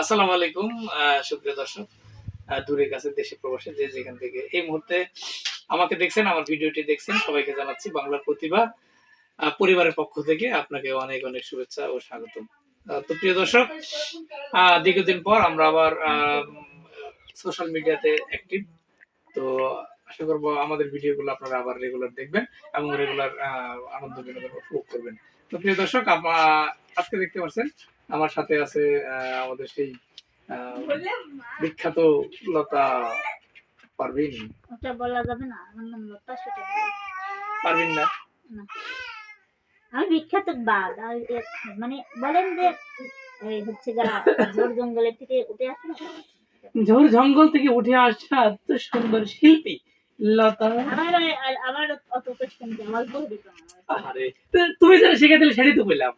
আসসালামু আলাইকুম সুপ্রিয় দর্শক আহ, দূরে কাছে দেশে প্রবাসে যে যেখান থেকে এই মুহূর্তে আমাকে দেখছেন আমার ভিডিওটি দেখছেন সবাইকে জানাচ্ছি বাংলার প্রতিভা পরিবারের পক্ষ থেকে আপনাকে অনেক অনেক শুভেচ্ছা ও স্বাগতম। তো প্রিয় দর্শক দীর্ঘদিন পর আমরা আবার সোশ্যাল মিডিয়াতে অ্যাক্টিভ তো আশা করব আমাদের ভিডিওগুলো আপনারা আবার রেগুলার দেখবেন এবং রেগুলার আনন্দ বিনোদন উপভোগ করবেন। তো প্রিয় দর্শক আজকে দেখতে পাচ্ছেন আমার সাথে আছে আমাদের সেই বিখ্যাত লতা পারভিন। ওটা বলা যাবে না আমার নাম লতা সেটা পারভিন না। আমি বিখ্যাত বাঘ মানে বলেন যে এই হচ্ছে ঝোড় জঙ্গলের থেকে উঠে আসে না? ঝোর জঙ্গল থেকে উঠে আসা এত সুন্দর শিল্পী লতা। আমার আমার অত কোশ্চেন আমার আরে তুমি যেটা শিখে দিলে সেটাই তো পেলাম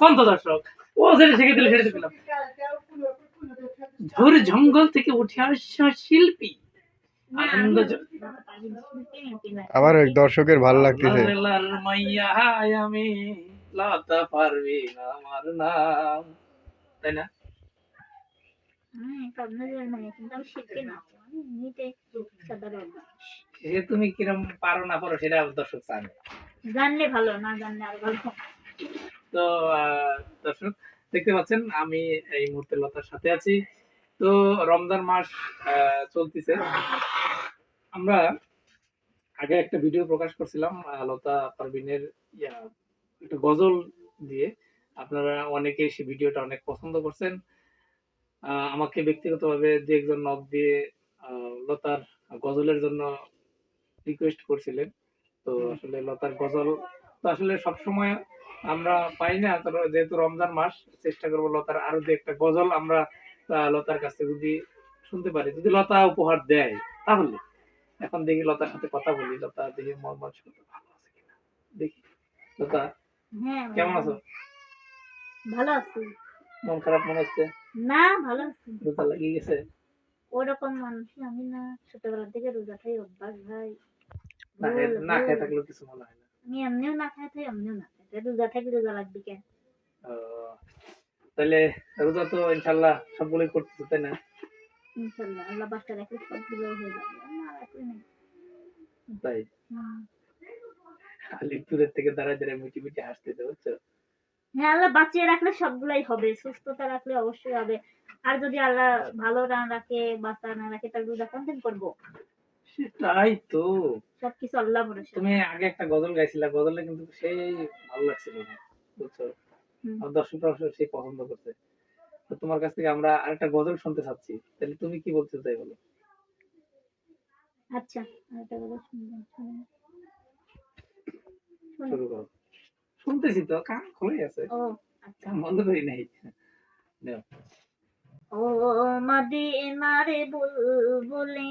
কোন দর্শক। ও যেটা শিখে দিলে পেলাম ঝোর জঙ্গল থেকে উঠে আসা শিল্পী। আনন্দ। আমার ওই দর্শকের ভালো লাগতেছে। মাইয়া হায় আমি লতা পারভিন আমার নাম। তাই না? তুমি কিরম পারো না পারো সেটা দর্শক জানে। জানলে ভালো না জানলে আর ভালো। তো আহ, দর্শক দেখতে পাচ্ছেন আমি এই মুহূর্তে লতার সাথে আছি। তো রমজান মাস চলতেছে। আমরা আগে একটা ভিডিও প্রকাশ করছিলাম লতা পারভিনের একটা গজল দিয়ে। আপনারা অনেকে সেই ভিডিওটা অনেক পছন্দ করছেন। আমাকে ব্যক্তিগতভাবে দু একজন নক দিয়ে লতার গজলের জন্য রিকোয়েস্ট করছিলেন। তো আসলে লতার গজল তো আসলে সবসময় আমরা পাই না যেহেতু রমজান মাস চেষ্টা করব লতার আরও দু একটা গজল আমরা লতার কাছে যদি শুনতে পারি যদি লতা উপহার দেয় তাহলে। এখন দেখি লতার সাথে কথা বলি লতা দেখি মন মানসিকতা ভালো আছে কিনা। দেখি। লতা হ্যাঁ কেমন আছো। ভালো আছি। মন খারাপ মনে হচ্ছে? না ভালো আছি। রোজা লাগিয়ে গেছে? ওরকম মানুষ আমি না। ছোটবেলা থেকে রোজা খাই অভ্যাস ভাই। না খেয়ে- থাকলেও কিছু মনে হয় না। আমি এমনিও না খাই তাই এমনিও না রোজা থাকি রোজা লাগবে কেন? তাহলে রোজা তো ইনশাল্লাহ সবগুলোই করতেছো তাই না? ইনশাল্লাহ আল্লাহ বাচ্চা রাখলে সবগুলো হয়ে যাবে না রাখলে নেই। তাই? খালি দূরের থেকে মিটি মিটি হ্যাঁ আল্লাহ বাঁচিয়ে রাখলে সবগুলাই হবে সুস্থতা রাখলে অবশ্যই হবে। আর যদি আল্লাহ ভালো না রাখে বাঁচা না রাখে তাহলে রোজা কোনদিন করব? সেটাই তো। সবকিছু আল্লাহ ভরসা। তুমি আগে একটা গজল গাইছিলা গজলে কিন্তু সেই ভালো লাগছিল না বুঝছ। আমার দর্শকরা অবশ্য সেই পছন্দ করছে। তো তোমার কাছ থেকে আমরা আরেকটা গজল শুনতে চাচ্ছি তাহলে তুমি কি বলতে চাই বলো আচ্ছা আরেকটা। শুনুন। শুরু করো। শুনতেছি তো কান খুলে আছে। ও আচ্ছা। বন্ধ করি নাই। ও মদিনারে বুলবুলি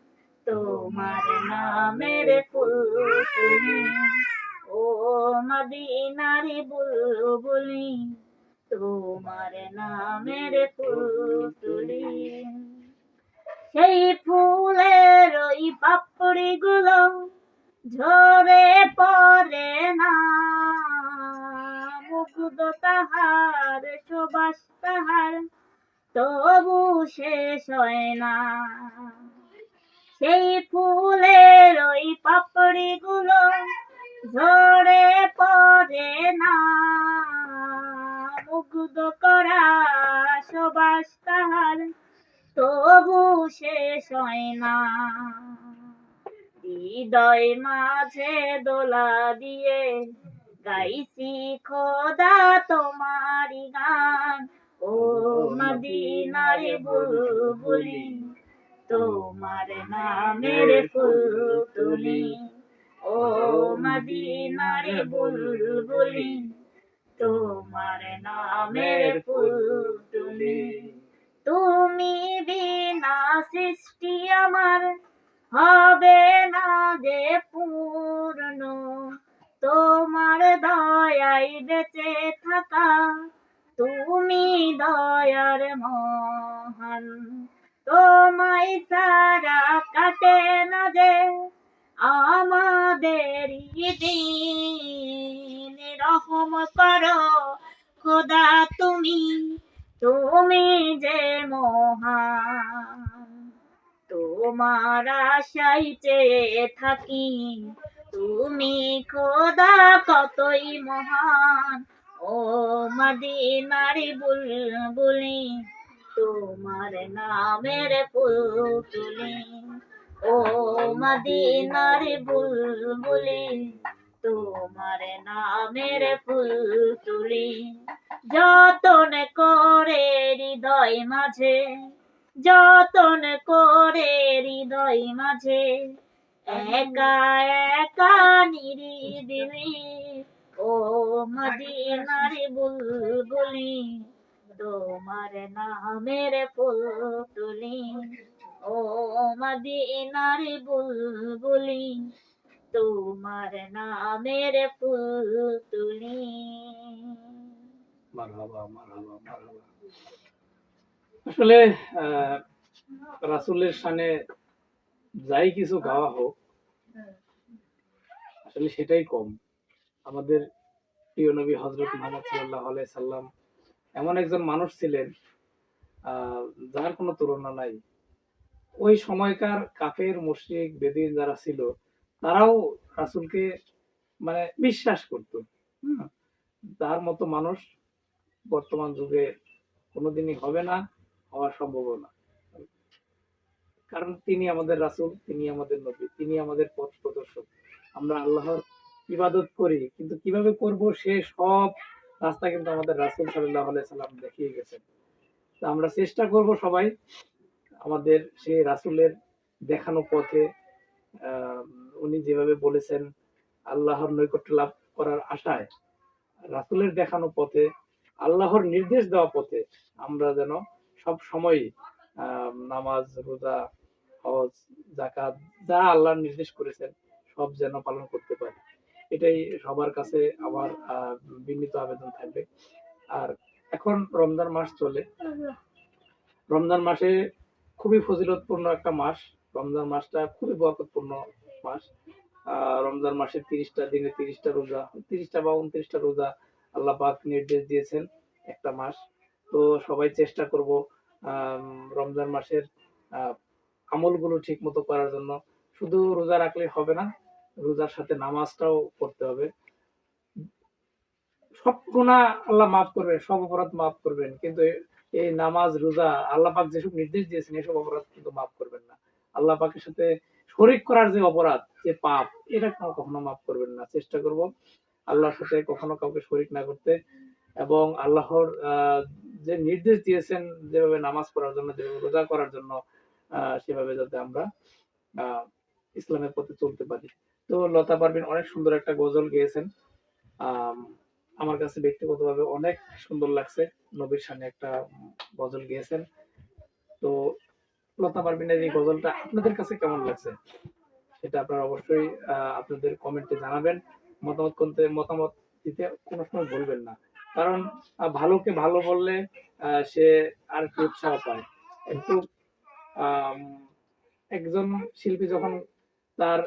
তোমার নামের ফুল তুলি ও মদিনারে বুলবুলি, তোমার নামের ফুল তুলি সেই ফুলের ওই পাপড়ি গুলো ঝরে পড়ে না। মুগ্ধ তাহার, সুবাস তাহার, তবু শেষ হয় না। সেই ফুলের ওই পাপড়ি গুলো ঝরে পড়ে না। মুগ্ধ করা সুবাস তাহার, তবু শেষ হয় না। হৃদয় মাঝে দোলা দিয়ে গাইছি, খোদা তোমারি গান। ও মদিনারে বুলবুলি তোমার নামের ফুল তুলি ও মদিনারে বুলবুলি, তোমার নামের ফুল তুলি তুমি বি সৃষ্টি আমার হবে না যে পূর্ণ। তোমার দয়াই বেঁচে থাকা, তুমি দয়ার মহান। তোমায় সারা কাটে না যে আমাদের দিন। রহম করো, খোদা তুমি তুমি যে মহান। তোমার আশাই চেয়ে থাকি, তুমি খোদা কতই মহান। ও মদিনার বুলবুলি তোমার নামের পুতুলি। ও মদিনার বুলবুলি, তোমার নামের পুতুলি। যতন করে হৃদয় মাঝে, যতন করে হৃদয় মাঝে, একা একা নিরিবিলি। ও মদিনার বুলবুলি তোমার নামের পুতুলি ও মদিনার বুলবুলি তোমার নামের পুতুলি আসলে রাসূলের শানে যাই কিছু গাওয়া হোক, আসলে সেটাই কম। আমাদের প্রিয় নবী হজরত মোহাম্মদ সাল্লাহ সাল্লাম এমন একজন মানুষ ছিলেন যার কোনো তুলনা নাই। ওই সময়কার কাফের, মুশরিক, বেদিন যারা ছিল, তারাও রাসূলকে মানে বিশ্বাস করত। তার মতো মানুষ বর্তমান যুগে কোনোদিনই হবে না, হওয়া সম্ভব না। কারণ তিনি আমাদের রাসুল, তিনি আমাদের নবী, তিনি আমাদের পথ প্রদর্শক। আমরা আল্লাহর ইবাদত করি, কিন্তু কীভাবে করব সে সব রাস্তা কিন্তু আমাদের রাসুল আলাইহি সাল্লাম দেখিয়ে গেছেন। তো আমরা চেষ্টা করব সবাই আমাদের সেই রাসূলের দেখানো পথে উনি যেভাবে বলেছেন, আল্লাহর নৈকট্য লাভ করার আশায় রাসূলের দেখানো পথে, আল্লাহর নির্দেশ দেওয়া পথে আমরা যেন সব সময় নামাজ, রোজা, হজ জাকাত যা আল্লাহর নির্দেশ করেছেন, সব যেন পালন করতে পারি। এটাই সবার কাছে আমার বিনীত আবেদন থাকবে। আর এখন রমজান মাস চলে। রমজান মাসে খুবই ফজিলতপূর্ণ একটা মাস। রমজান মাসটা খুবই বরকতপূর্ণ মাস। রমজান মাসে তিরিশটা দিনে তিরিশটা রোজা, তিরিশটা বা উনত্রিশটা রোজা আল্লাহ পাক নির্দেশ দিয়েছেন একটা মাস। তো সবাই চেষ্টা করব রমজান মাসের আমলগুলো ঠিক মতো করার জন্য। শুধু রোজা রাখলে হবে না রোজার সাথে নামাজটাও করতে হবে। সব গুণা আল্লাহ মাফ করবেন, সব অপরাধ মাফ করবেন, কিন্তু এই নামাজ, রোজা আল্লাহ পাক যেসব নির্দেশ দিয়েছেন, এসব অপরাধ কিন্তু মাফ করবেন না। আল্লাহ পাকের সাথে শরিক করার যে অপরাধ, যে পাপ, এটা কখনো মাফ করবেন না। চেষ্টা করব আল্লাহর সাথে কখনো কাউকে শরিক না করতে এবং আল্লাহর যে নির্দেশ দিয়েছেন যেভাবে নামাজ পড়ার জন্য, যেভাবে রোজা করার জন্য সেভাবে যাতে আমরা ইসলামের পথে চলতে পারি। তো লতা পারভিন অনেক সুন্দর একটা গজল গেয়েছেন। আমার কাছে ব্যক্তিগতভাবে অনেক সুন্দর লাগছে। নবীর সামনে একটা গজল গেয়েছেন। তো লতা পারভিনের এই গজলটা আপনাদের কাছে কেমন লাগছে? সেটা আপনারা অবশ্যই আপনাদের কমেন্টে জানাবেন। মতামত করতে, মতামত দিতে কোনো সময় বলবেন না। কারণ ভালোকে ভালো বললে সে আর কি উৎসাহ পায়। একটু একজন শিল্পী যখন তার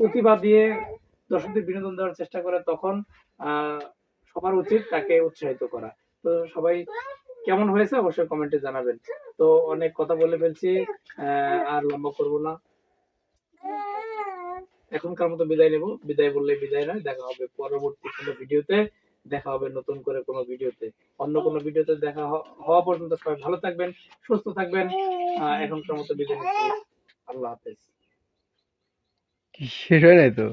প্রতিভা দিয়ে দর্শকদের বিনোদন দেওয়ার চেষ্টা করে, তখন সবার উচিত তাকে উৎসাহিত করা। তো সবাই কেমন হয়েছে অবশ্যই কমেন্টে জানাবেন। তো অনেক কথা বলে ফেলছি আর লম্বা করব না। এখনকার মতো বিদায় নেব। বিদায় বললে বিদায় নয়, দেখা হবে পরবর্তী কোনো ভিডিওতে। দেখা হবে নতুন করে কোনো ভিডিওতে। অন্য কোনো ভিডিওতে দেখা হওয়া পর্যন্ত সবাই ভালো থাকবেন, সুস্থ থাকবেন। এখনকার মতো বিদায় নিচ্ছি। আল্লাহ হাফেজ। শেষ হয় নাই তো